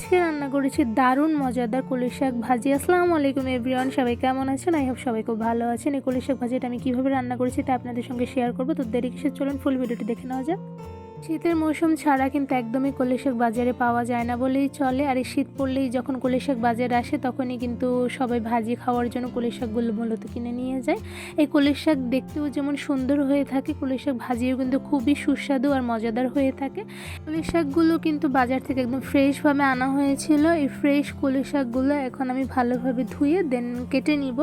আজকে রান্না করেছি দারুণ, মজাদার কলি শাক ভাজি। আসসালামু আলাইকুম এভরিওয়ান সবাই কেমন আছেন? আই হোপ সবাই খুব ভালো আছেন। এই কলি শাক ভাজিটা আমি কীভাবে রান্না করেছি তা আপনাদের সঙ্গে শেয়ার করব। তো দেরি কিসের? চলুন ফুল ভিডিওটি দেখে নেওয়া যাক। শীতের মৌসুম ছাড়া কিন্তু একদমই কলি শাক বাজারে পাওয়া যায় না বলেই চলে। আর এই শীত পড়লেই যখন কলি শাক বাজারে আসে, তখনই কিন্তু সবাই ভাজি খাওয়ার জন্য কলি শাকগুলো মূলত কিনে নিয়ে যায়। এই কলি শাক দেখতেও যেমন সুন্দর হয়ে থাকে কলি শাক ভাজিও কিন্তু খুবই সুস্বাদু আর মজাদার হয়ে থাকে। কলি শাকগুলো কিন্তু বাজার থেকে একদম ফ্রেশভাবে আনা হয়েছিল। এই ফ্রেশ কলি শাকগুলো এখন আমি ভালোভাবে ধুয়ে দেন কেটে নিব।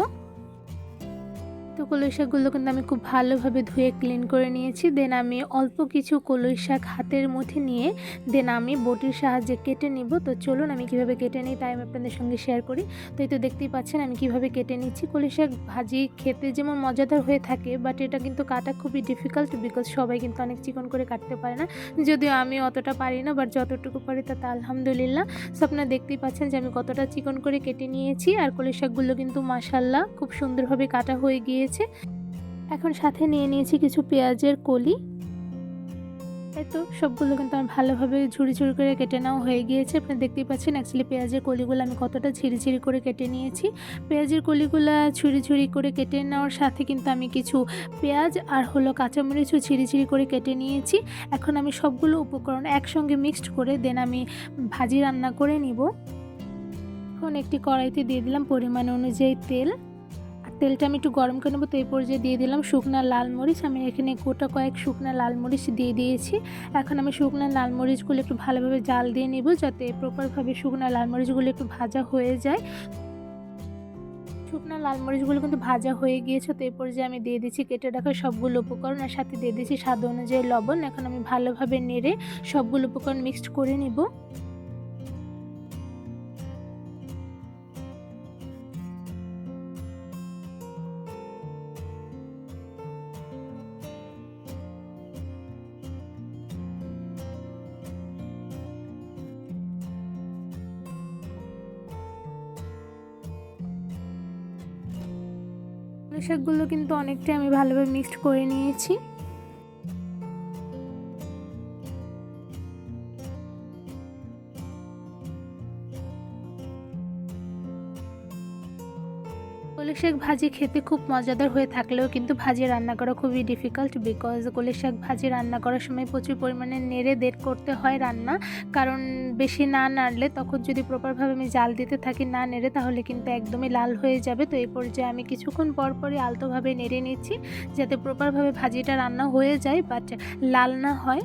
তো কলই শাকগুলো কিন্তু আমি খুব ভালোভাবে ধুয়ে ক্লিন করে নিয়েছি। দেন আমি অল্প কিছু কলই শাক হাতের মধ্যে নিয়ে দেন আমি বটির সাহায্যে কেটে নিব। তো চলুন আমি কীভাবে কেটে নিই তাই আমি আপনাদের সঙ্গে শেয়ার করি। তো এই তো দেখতেই পাচ্ছেন আমি কীভাবে কেটে নিচ্ছি। কলই শাক ভাজি খেতে যেমন মজাদার হয়ে থাকে বাট এটা কিন্তু কাটা খুবই ডিফিকাল্ট বিকজ সবাই কিন্তু অনেক চিকন করে কাটতে পারে না। যদিও আমি অতটা পারি না বাট যতটুকু পারি তাতে আলহামদুলিল্লাহ। সো আপনারা দেখতেই পাচ্ছেন যে আমি কতটা চিকন করে কেটে নিয়েছি। আর কলি শাকগুলো কিন্তু মাসাল্লাহ খুব সুন্দরভাবে কাটা হয়ে গিয়েছে। এখন সাথে নিয়ে নিয়েছি কিছু পেঁয়াজের কলি। তো, সবগুলো কিন্তু আমার ভালোভাবে ঝুড়ি ঝুড়ি করে কেটে নেওয়া হয়ে গিয়েছে। আপনি দেখতেই পাচ্ছেন অ্যাকচুয়ালি পেঁয়াজের কলিগুলো আমি কতটা ঝিরি ঝিরি করে কেটে নিয়েছি। পেঁয়াজের কলিগুলো ঝুড়ি ঝুড়ি করে কেটে নেওয়ার সাথে কিন্তু আমি কিছু পেঁয়াজ আর হলো কাঁচামরিচও ঝিরি ঝিরি করে কেটে নিয়েছি। এখন আমি সবগুলো উপকরণ একসঙ্গে মিক্সড করে দেন আমি ভাজি রান্না করে নিব। এখন একটি কড়াইতে দিয়ে দিলাম পরিমাণ অনুযায়ী তেল। তেলটা আমি একটু গরম করে নেব, তো এই পর্যায়ে দিয়ে দিলাম শুকনা লাল মরিচ। আমি এখানে গোটা কয়েক শুকনা লাল মরিচ দিয়ে দিয়েছি। এখন আমি শুকনা লাল মরিচগুলো একটু ভালোভাবে জাল দিয়ে নেব, যাতে প্রপারভাবে শুকনা লাল মরিচগুলো একটু ভাজা হয়ে যায়। শুকনা লাল মরিচগুলো কিন্তু ভাজা হয়ে গিয়েছে, তো এই পর্যায়ে আমি দিয়ে দিচ্ছি কেটে রাখা সবগুলো উপকরণ, আর সাথে দিয়ে দিচ্ছি স্বাদ অনুযায়ী লবণ। এখন আমি ভালোভাবে নেড়ে সবগুলো উপকরণ মিক্সড করে নিব। শাকগুলো কিন্তু অনেকটাই আমি ভালোভাবে মিক্সড করে নিয়েছি। কলি শাক ভাজি খেতে খুব মজাদার হয়ে থাকলেও কিন্তু ভাজি রান্না করা খুবই ডিফিকাল্ট বিকজ কলি শাক ভাজি রান্না করার সময় প্রচুর পরিমাণে নেড়ে দেড় করতে হয় রান্না। কারণ বেশি না নাড়লে তখন যদি প্রপারভাবে আমি জাল দিতে থাকি না নেড়ে তাহলে কিন্তু একদমই লাল হয়ে যাবে। তো এই পর্যায়ে আমি কিছুক্ষণ পর পরই আলতোভাবে নেড়ে নিচ্ছি যাতে প্রপারভাবে ভাজিটা রান্না হয়ে যায় বাট লাল না হয়।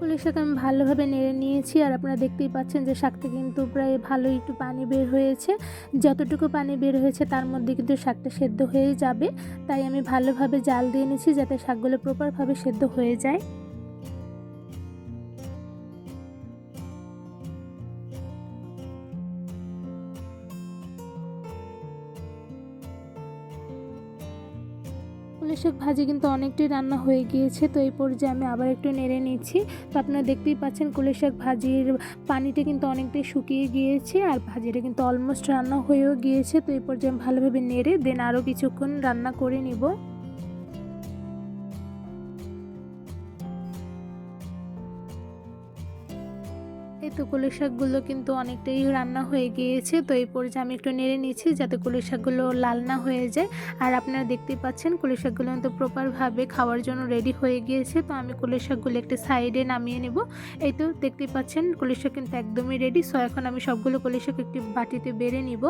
ফুলের সাথে আমি ভালোভাবে নেড়ে নিয়েছি আর আপনারা দেখতেই পাচ্ছেন যে শাকটা কিন্তু প্রায় ভালো একটু পানি বের হয়েছে। যতটুকু পানি বের হয়েছে তার মধ্যে কিন্তু শাকটা সেদ্ধ হয়ে যাবে। তাই আমি ভালোভাবে জাল দিয়ে নিয়েছি যাতে শাকগুলো প্রপারভাবে সেদ্ধ হয়ে যায়। পুলিশ শাক ভাজি কিন্তু অনেকটাই রান্না হয়ে গিয়েছে, তো এই পর্যায়ে আমি আবার একটু নেড়ে নিচ্ছি। তো আপনারা দেখতেই পাচ্ছেন কুলের শাক ভাজির পানিটা কিন্তু অনেকটাই শুকিয়ে গিয়েছে আর ভাজিটা কিন্তু অলমোস্ট রান্না হয়েও গিয়েছে, তো এই পর্যায়ে আমি ভালোভাবে নেড়ে দেন আরও কিছুক্ষণ রান্না করে নিব। এই তো কলি শাকগুলো কিন্তু অনেকটাই রান্না হয়ে গিয়েছে, তো এই পর্যায়ে আমি একটু নেড়ে নিচ্ছি যাতে কলি শাকগুলো লাল না হয়ে যায়। আর আপনারা দেখতেই পাচ্ছেন কলি শাকগুলো কিন্তু প্রপারভাবে খাওয়ার জন্য রেডি হয়ে গিয়েছে, তো আমি কলি শাকগুলো একটি সাইডে নামিয়ে নেব। এই তো দেখতেই পাচ্ছেন কলি শাক কিন্তু একদমই রেডি সো এখন আমি সবগুলো কলি শাক একটি বাটিতে বেড়ে নিব।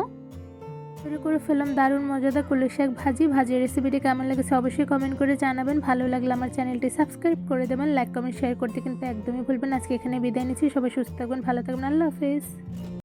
তৈরি করে ফেললাম দারুণ মজাদার কুলের শাক ভাজি। ভাজি রেসিপিটি কেমন লেগেছে অবশ্যই কমেন্ট করে জানাবেন। ভালো লাগলে আমার চ্যানেলটি সাবস্ক্রাইব করে দেবেন। লাইক কমেন্ট শেয়ার করতে কিন্তু একদমই ভুলবেন আজকে এখানে বিদায় নিচ্ছি। সবাই সুস্থ থাকবেন, ভালো থাকবেন। আল্লাহ হাফেজ।